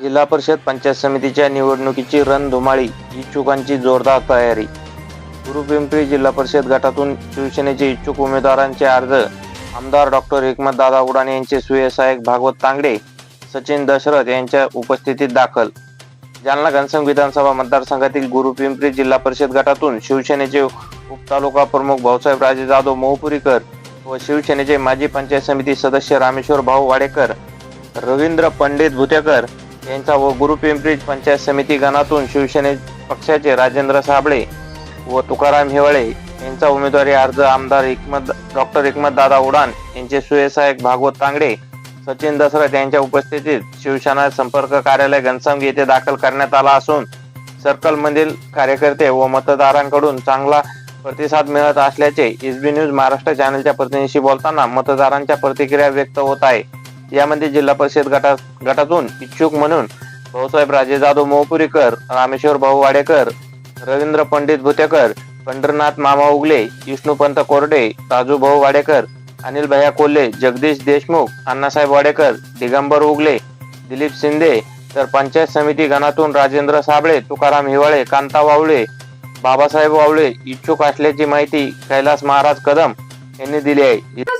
जिल्हा परिषद पंचायत समितीच्या निवडणुकीची रणधुमाळी इच्छुकांची जोरदार तयारी. गुरुपिंपरी जिल्हा परिषद गटातून शिवसेनेचे इच्छुक उमेदवारांचे अर्ज आमदार डॉक्टर एकमतदादा उडाणे यांचे सुयसायक भागवत तांगडे सचिन दशरथ यांच्या उपस्थितीत दाखल. जालना घनसंग विधानसभा मतदारसंघातील गुरुपिंपरी जिल्हा परिषद गटातून शिवसेनेचे उपतालुका प्रमुख भाऊसाहेब राजे जाधव मोहपुरीकर व शिवसेनेचे माजी पंचायत समिती सदस्य रामेश्वर भाऊ वाडेकर रवींद्र पंडित भुतेकर यांचा व गुरुपिंपरी पंचायत समिती गणातून शिवसेने पक्षाचे राजेंद्र साबळे व तुकाराम हिवाळे यांचा उमेदवारी अर्ज आमदार एकमत डॉक्टर एकमत दादा उडान यांचे सुयसायक भागवत तांगडे सचिन दसरथ यांच्या उपस्थितीत शिवसेना संपर्क कार्यालय घनसंग येथे दाखल करण्यात आला असून सर्कलमधील कार्यकर्ते व मतदारांकडून चांगला प्रतिसाद मिळत असल्याचे एसबी न्यूज महाराष्ट्र चॅनलच्या प्रतिनिधीशी बोलताना मतदारांच्या प्रतिक्रिया व्यक्त होत आहे. यामध्ये जिल्हा परिषद गटा गटातून इच्छुक म्हणून भाऊसाहेब राजे जाधव मोहपुरीकर रामेश्वर भाऊ वाडेकर रवींद्र पंडित भुतेकर पंढरनाथ मामा उगले विष्णुपंत कोरडे राजू भाऊ वाडेकर अनिल भैया कोल्हे जगदीश देशमुख अण्णासाहेब वाडेकर दिगंबर उगले दिलीप शिंदे तर पंचायत समिती गणातून राजेंद्र साबळे तुकाराम हिवाळे कांता वावळे बाबासाहेब वावळे इच्छुक असल्याची माहिती कैलास महाराज कदम यांनी दिली आहे.